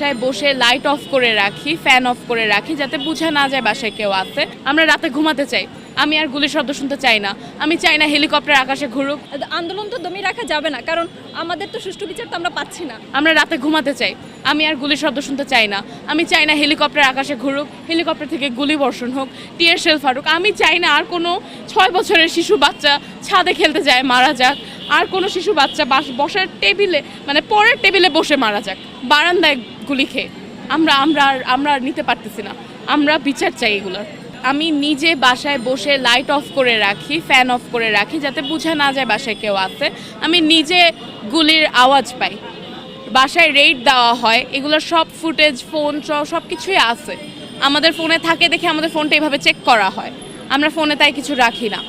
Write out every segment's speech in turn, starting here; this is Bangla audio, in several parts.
বাসায় বসে লাইট অফ করে রাখি ফ্যান অফ করে রাখি যাতে বোঝা না যায় বাসায় কেউ আছে। আমরা রাতে ঘুমাতে চাই। আমি আর গুলির শব্দ শুনতে চাই না। আমি চাই না হেলিকপ্টার আকাশে ঘুরুক। আন্দোলন তো দমিয়ে রাখা যাবে না কারণ আমাদের তো সুষ্ঠু বিচার তো আমরা পাচ্ছি না। আমরা রাতে ঘুমাতে চাই। আমি আর গুলির শব্দ শুনতে চাই না। আমি চাই না হেলিকপ্টার আকাশে ঘুরুক। হেলিকপ্টার থেকে গুলি বর্ষণ হোক টিয়ার শেল ফারুক আমি চাই না আর কোনো ছয় বছরের শিশু বাচ্চা ছাদে খেলতে যায় মারা যাক। আর কোনো শিশু বাচ্চা বাস- বসার টেবিলে মানে পরের টেবিলে বসে মারা যাক। বারান্দায় গুলি খেয়ে। আমরা আমরা আমরা নিতে পারতেছি না। আমরা বিচার চাই এগুলোর। আমি নিজে বাসায় বসে লাইট অফ করে রাখি ফ্যান অফ করে রাখি, যাতে বোঝা না যায় বাসায় কেউ আছে। আমি নিজে গুলির আওয়াজ পাই। বাসায় রেট দেওয়া হয়, এগুলোর সব ফুটেজ ফোন সব কিছুই আছে। আমাদের ফোনে থাকে দেখে আমাদের ফোনটা এভাবে চেক করা হয়। আমরা ফোনে তাই কিছু রাখি না।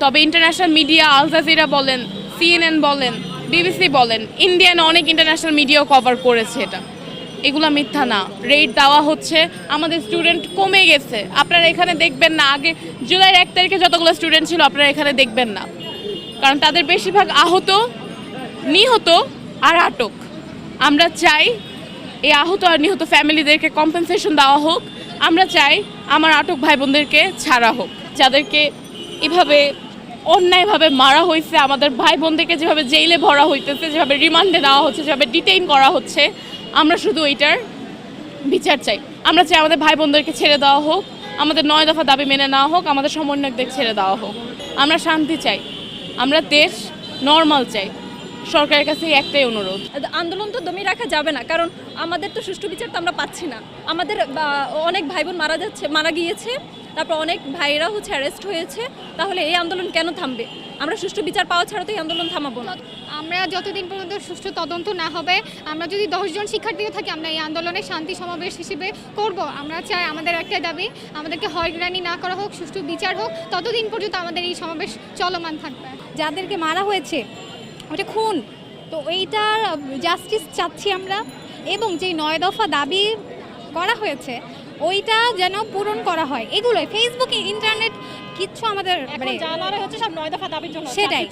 তবে ইন্টারন্যাশনাল মিডিয়া আল জাজিরা বলেন সিএনএন বলেন বিবিসি বলেন ইন্ডিয়ান অনেক ইন্টারন্যাশনাল মিডিয়াও কভার করেছে এটা। এগুলো মিথ্যা না। রেট দেওয়া হচ্ছে। আমাদের স্টুডেন্ট কমে গেছে। আপনারা এখানে দেখবেন না। আগে জুলাইয়ের এক তারিখে যতগুলো স্টুডেন্ট ছিল, আপনারা এখানে দেখবেন না। কারণ তাদের বেশিরভাগ আহত, নিহত আর আটক। আমরা চাই এই আহত আর নিহত ফ্যামিলিদেরকে কম্পেনসেশন দেওয়া হোক। আমরা চাই আমার আটক ভাই বোনদেরকে ছাড়া হোক। যাদেরকে এভাবে অন্যায়ভাবে মারা হয়েছে, আমাদের ভাই বোনদেরকে যেভাবে জেইলে ভরা হইতেছে, যেভাবে রিমান্ডে নেওয়া হচ্ছে, যেভাবে ডিটেইন করা হচ্ছে আমরা শুধু এইটার বিচার চাই। আমরা চাই আমাদের ভাই বোনদেরকে ছেড়ে দেওয়া হোক, আমাদের নয় দফা দাবি মেনে নেওয়া হোক, আমাদের সমন্বয়কদের ছেড়ে দেওয়া হোক। আমরা শান্তি চাই। আমরা দেশ নর্মাল চাই। সরকারের কাছে একটাই অনুরোধ। আন্দোলন তো দমিয়ে রাখা যাবে না কারণ আমাদের তো সুষ্ঠু বিচার তো আমরা পাচ্ছি না। আমাদের অনেক ভাই বোন মারা যাচ্ছে মারা গিয়েছে তারপর অনেক ভাইরা হচ্ছে অ্যারেস্ট হয়েছে তাহলে এই আন্দোলন কেন থামবে? আমরা সুষ্ঠু বিচার পাওয়া ছাড়া তো এই আন্দোলন থামাবো না। আমরা যতদিন পর্যন্ত সুষ্ঠু তদন্ত না হবে আমরা যদি দশজন শিক্ষার্থীও থাকি আমরা এই আন্দোলনে শান্তি সমাবেশ হিসেবে করব। আমরা চাই আমাদের একটা দাবি আমাদেরকে হয়রানি না করা হোক সুষ্ঠু বিচার হোক ততদিন পর্যন্ত আমাদের এই সমাবেশ চলমান থাকবে। যাদেরকে মারা হয়েছে ওটা খুন। তো এইটার জাস্টিস চাচ্ছি আমরা। এবং যে নয় দফা দাবি করা হয়েছে ওইটা যেন পূরণ করা হয়। এগুলোই ফেসবুকে ইন্টারনেট কিচ্ছু আমাদের মানে হচ্ছে সব নয় দফা দাবির জন্য সেটাই।